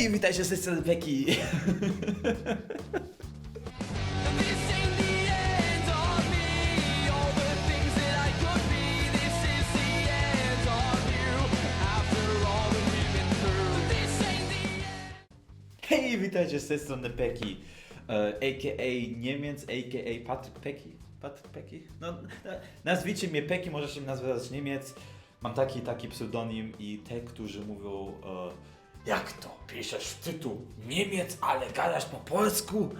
Hej, witajcie z tej strony I. Hej, witajcie z tej strony Peki. E, a.k.a. Niemiec, a.k.a. Patryk Peki. Patryk Peki? No, na- nazwijcie mnie Peki, możecie mnie nazwać Niemiec. Mam taki taki pseudonim i te, którzy mówią e, jak to? Piszesz tytuł Niemiec, ale gadasz po polsku?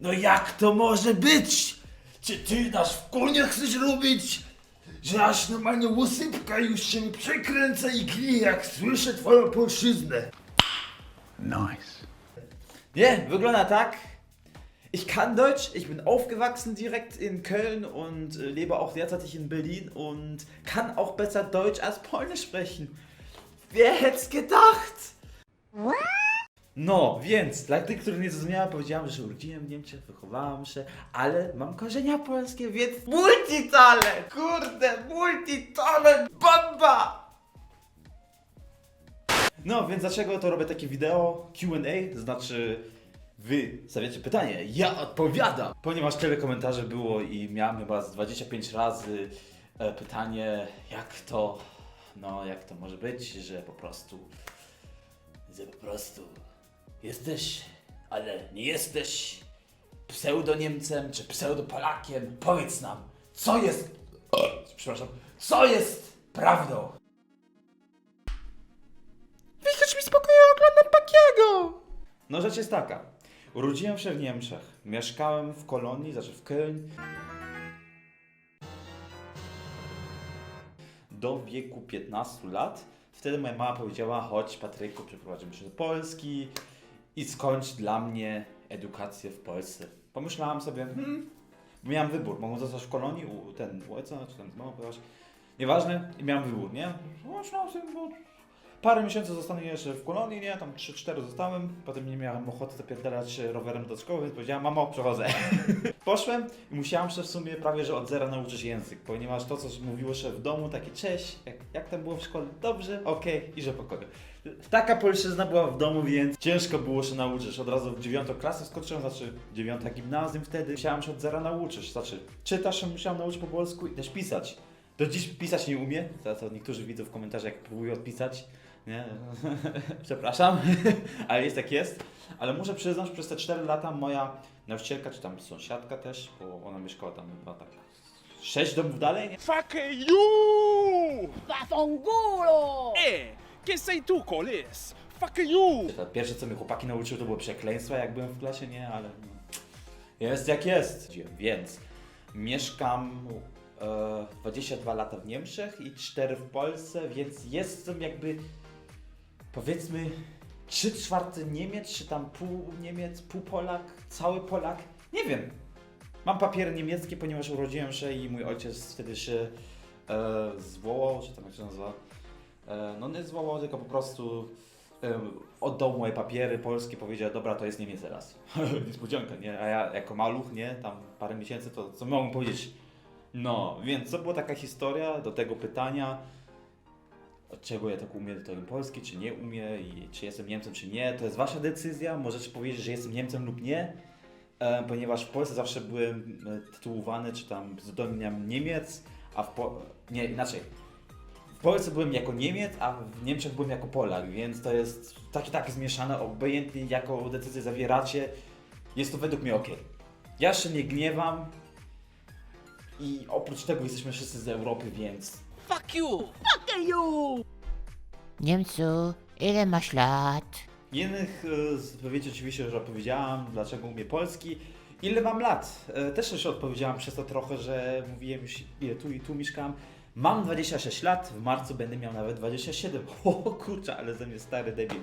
No jak to może być? Czy ty nas w konia chcesz robić? Że aż normalnie łosypka już się mi przekręca i gnie, jak słyszę twoją polszczyznę. Nice. Nie, wygląda tak. Ich kann Deutsch, ich bin aufgewachsen direkt in Köln und äh, lebe auch derzeitig in Berlin und kann auch besser Deutsch als Polnisch sprechen. Wer hätt's gedacht? No, więc dla tych, którzy nie zrozumiałem, powiedziałem, że się urodziłem w Niemczech, wychowałem się, ale mam korzenia polskie, więc multitalent! Kurde, multitalent, bomba! No, więc dlaczego to robię takie wideo Q&A, znaczy wy stawiacie pytanie, ja odpowiadam! Ponieważ tyle komentarzy było i miałem chyba z 25 razy e, pytanie, jak to, no jak to może być, że po prostu, że po prostu jesteś, ale nie jesteś pseudo-Niemcem czy pseudo-Polakiem. Powiedz nam, co jest, przepraszam, co jest prawdą? Wychodź mi spokoju, oglądam Pakiego! No rzecz jest taka. Urodziłem się w Niemczech. Mieszkałem w kolonii, znaczy w Köln. Do wieku 15 lat. Wtedy moja mama powiedziała, chodź Patryku, przeprowadzimy się do Polski i skończ dla mnie edukację w Polsce. Pomyślałam sobie, hmm, miałem wybór, mogłem zostać w kolonii u ten u ojca, czy tam z mamą pojechać. Nieważne, i miałem wybór, nie? Pomyślałam sobie, bo parę miesięcy zostanę jeszcze w kolonii, nie? Tam 3-4 zostałem, potem nie miałem ochoty zapierdalać rowerem do szkoły, więc powiedziałem, mamo, przechodzę. Poszłem i musiałem się w sumie prawie, że od zera nauczyć język, ponieważ to, co mówiło się w domu, takie cześć, jak, jak tam było w szkole, dobrze, okej, i że pokoju. Taka polszczyzna była w domu, więc ciężko było się nauczyć. Od razu w dziewiątą klasę skoczyłem, znaczy dziewiąta gimnazjum wtedy. Musiałem się od zera nauczyć, znaczy czytać się musiałem nauczyć po polsku i też pisać. Do dziś pisać nie umie, za to niektórzy widzą w komentarzach, jak próbuję odpisać. Nie, przepraszam, ale jest jak jest. Ale muszę przyznać, że przez te 4 lata moja nauczycielka, czy tam sąsiadka też, bo ona mieszkała tam chyba tak 6 domów dalej, nie? Fuck you! ¡Vafonguro! Eh, ¿qué sei tu, colis? Fuck you! To Pierwsze co mnie chłopaki nauczyły to było przekleństwa jak byłem w klasie, nie? Ale jest jak jest. Więc mieszkam e, 22 lata w Niemczech i 4 w Polsce, więc jestem jakby powiedzmy 3 czwarte Niemiec, czy tam pół Niemiec, pół Polak, cały Polak. Nie wiem. Mam papiery niemieckie, ponieważ urodziłem się i mój ojciec wtedy się e, zwołał, czy tam jak się nazywa? E, no nie zwołał, tylko po prostu em, oddał moje papiery polskie, powiedział, dobra, to jest Niemiec teraz. Niespodzianka, nie? A ja jako maluch, nie? Tam parę miesięcy, to co mogłem powiedzieć? No, więc to była taka historia do tego pytania, czego ja tak umiem to polski, czy nie umiem i czy jestem Niemcem, czy nie. To jest wasza decyzja, możecie powiedzieć, że jestem Niemcem lub nie, e, ponieważ w Polsce zawsze byłem e, tytułowany, czy tam pseudonim Niemiec, a w po... nie, inaczej. W Polsce byłem jako Niemiec, a w Niemczech byłem jako Polak, więc to jest takie tak zmieszane, obojętnie jaką decyzję zawieracie, jest to według mnie ok. Ja się nie gniewam i oprócz tego jesteśmy wszyscy z Europy, więc Fuck you! Niemcu, ile masz lat? Innych e, odpowiedzi oczywiście już odpowiedziałam, dlaczego umie polski. Ile mam lat? E, Też już odpowiedziałam przez to trochę, że mówiłem już ile tu i tu mieszkam. Mam 26 lat, w marcu będę miał nawet 27. O kurczę, ale ze mnie stary debil.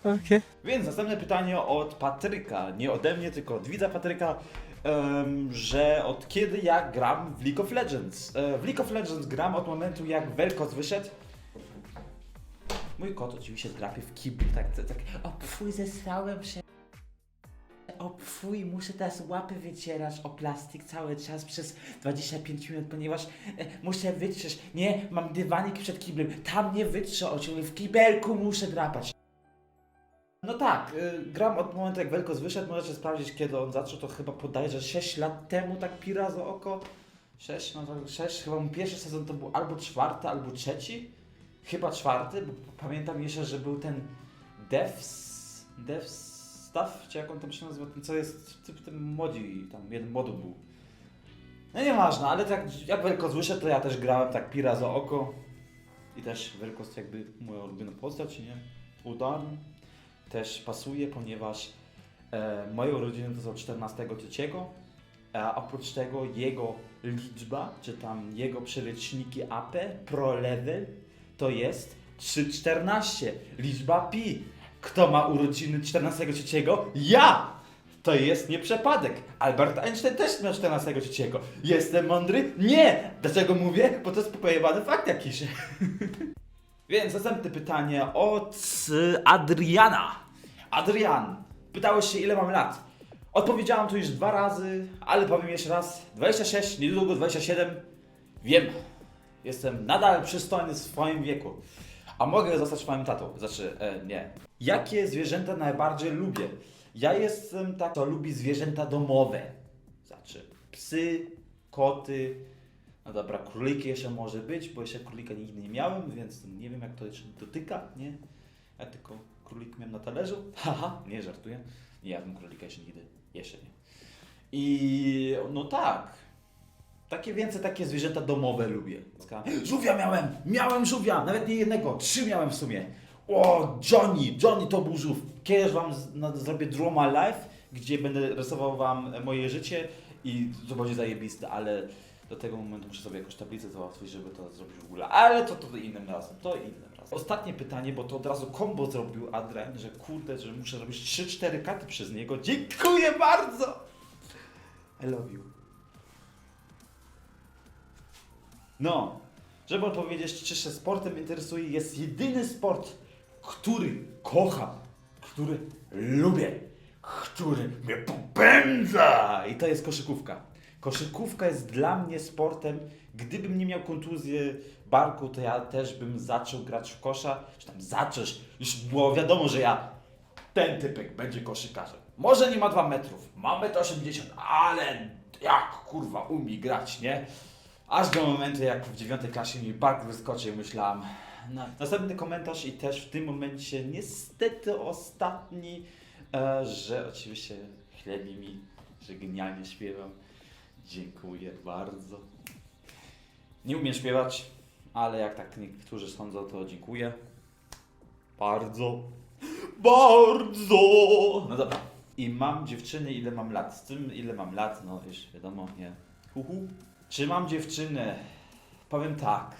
Okay. Więc następne pytanie od Patryka, nie ode mnie, tylko od widza Patryka, em, że od kiedy ja gram w League of Legends? E, w League of Legends gram od momentu jak Velkos wyszedł. Mój kot oczywiście drapie w kiblu, tak, tak, tak. O pfuj, zesrałem się. O pfuj. fuj, muszę teraz łapy wycierać o plastik cały czas przez 25 minut, ponieważ e, muszę wytrzeć. Nie, mam dywanik przed kiblem, tam nie wytrzę oczu, w kibelku muszę drapać. No tak, y, gram od momentu jak Welkos wyszedł, możecie sprawdzić kiedy on zaczął, to chyba podaje, że 6 lat temu tak pira za oko. 6, no to 6, chyba mój pierwszy sezon to był albo czwarty, albo trzeci. Chyba czwarty, bo pamiętam jeszcze, że był ten Devs, Devs Stuff, czy jak on tam się nazywa, ten co jest typ tym modzi, tam jeden modu był. No nieważne, ale tak jak Welkos wyszedł, to ja też grałem tak pira za oko. I też Welkos jakby moja ulubiona postać, nie? Udarny też pasuje, ponieważ e, moje urodziny to są 14 trzeciego, a oprócz tego jego liczba, czy tam jego przeliczniki AP Pro Level to jest 3,14, liczba pi. Kto ma urodziny 14 trzeciego? Ja! To jest nie przypadek. Albert Einstein też miał 14 trzeciego. Jestem mądry? Nie! Dlaczego mówię? Bo to jest pojebany fakt jakiś. Więc następne pytanie od y, Adriana. Adrian, pytałeś się ile mam lat. Odpowiedziałam tu już dwa razy, ale powiem jeszcze raz. 26, niedługo 27. Wiem, jestem nadal przystojny w swoim wieku. A mogę zostać twoim tatą. Znaczy, e, nie. Jakie zwierzęta najbardziej lubię? Ja jestem tak, kto lubi zwierzęta domowe. Znaczy, psy, koty, no dobra, króliki jeszcze może być, bo jeszcze królika nigdy nie miałem, więc nie wiem jak to jeszcze dotyka, nie? Ja tylko królik miałem na talerzu. Haha, nie żartuję. Nie jadłem królika jeszcze nigdy. Jeszcze nie. I no tak. Takie więcej takie zwierzęta domowe lubię. Żółwia miałem! Miałem żółwia! Nawet nie jednego, trzy miałem w sumie. O, Johnny! Johnny to był żółw. Kiedyś wam zrobię Draw My Life, gdzie będę rysował wam moje życie i to będzie zajebiste, ale do tego momentu muszę sobie jakąś tablicę załatwić, żeby to zrobić w ogóle. Ale to, to innym razem, to innym razem. Ostatnie pytanie, bo to od razu kombo zrobił Adrian, że kurde, że muszę robić 3-4 katy przez niego. Dziękuję bardzo! I love you. No, żeby odpowiedzieć, czy się sportem interesuje, jest jedyny sport, który kocham, który lubię, który mnie popędza i to jest koszykówka. Koszykówka jest dla mnie sportem, gdybym nie miał kontuzji barku, to ja też bym zaczął grać w kosza, czy tam zacząć, już było wiadomo, że ja ten typek będzie koszykarzem. Może nie ma 2 metrów, ma 1,80 m, ale jak kurwa umie grać, nie? Aż do momentu, jak w dziewiątej klasie mi bark wyskoczył, myślałam. No. Następny komentarz i też w tym momencie niestety ostatni, e, że oczywiście chlebi mi, że genialnie śpiewam. Dziękuję bardzo. Nie umiem śpiewać, ale jak tak niektórzy sądzą, to dziękuję. Bardzo. Bardzo! No dobra. I mam dziewczyny, ile mam lat. Z tym, ile mam lat, no wiesz, wiadomo, nie. Huhu. Czy mam dziewczynę? Powiem tak.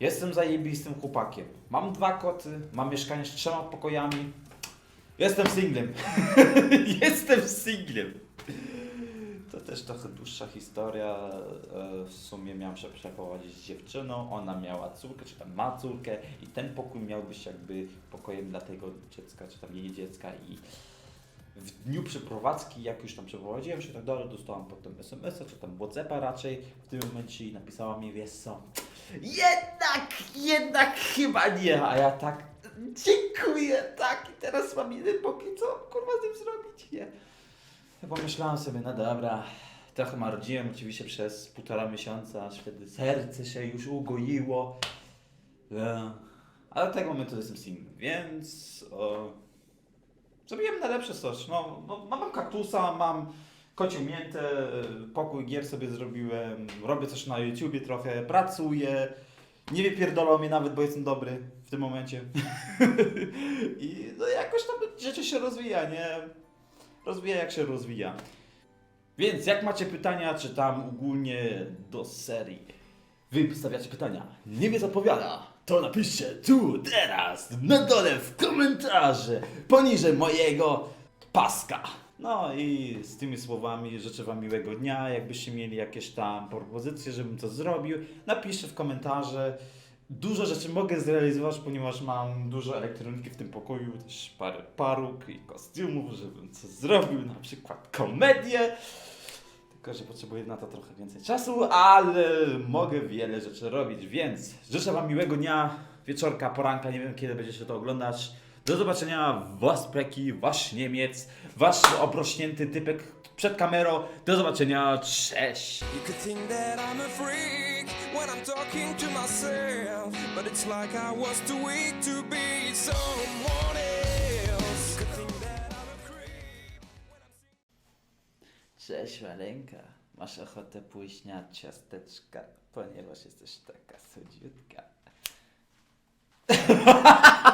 Jestem zajebistym chłopakiem. Mam dwa koty, mam mieszkanie z trzema pokojami. Jestem singlem. Jestem singlem. To też trochę dłuższa historia. E, W sumie miałem się przeprowadzić z dziewczyną. Ona miała córkę, czy tam ma córkę, i ten pokój miał być jakby pokojem dla tego dziecka, czy tam jej dziecka. I w dniu przeprowadzki, jak już tam przeprowadziłem się tak dalej, dostałam potem SMS-a, czy tam WhatsAppa raczej w tym momencie i napisała mi, wiesz co, jednak, jednak chyba nie, a ja tak, dziękuję, tak, i teraz mam jeden pokój, co kurwa z nim zrobić, nie? Pomyślałem sobie, no dobra, trochę marudziłem oczywiście przez półtora miesiąca, aż wtedy serce się już ugoiło, e, ale tego momentu jestem single, więc... O, Zrobiłem najlepsze coś. No, no, mam kaktusa, mam kocią miętę, pokój gier sobie zrobiłem, robię coś na YouTubie trochę, pracuję. Nie wypierdolą mnie nawet, bo jestem dobry w tym momencie. I no jakoś tam rzeczy się rozwija, nie? Rozwija jak się rozwija. Więc jak macie pytania, czy tam ogólnie do serii, wy stawiacie pytania, nie wiesz odpowiada, to napiszcie tu, teraz, na dole w komentarze, poniżej mojego paska. No i z tymi słowami życzę Wam miłego dnia. Jakbyście mieli jakieś tam propozycje, żebym to zrobił, napiszcie w komentarze. Dużo rzeczy mogę zrealizować, ponieważ mam dużo elektroniki w tym pokoju, też parę paruk i kostiumów, żebym coś zrobił, na przykład komedię. Tylko, że potrzebuję na to trochę więcej czasu, ale mogę wiele rzeczy robić, więc życzę Wam miłego dnia, wieczorka, poranka, nie wiem kiedy będziecie to oglądać. Do zobaczenia, Was Preki, Wasz Niemiec, Wasz obrośnięty typek przed kamerą. Do zobaczenia, cześć! I'm talking to myself, but it's like I was too weak to be someone else. Cześć masz ochotę pójść na ciasteczka, ponieważ jesteś taka słodziutka.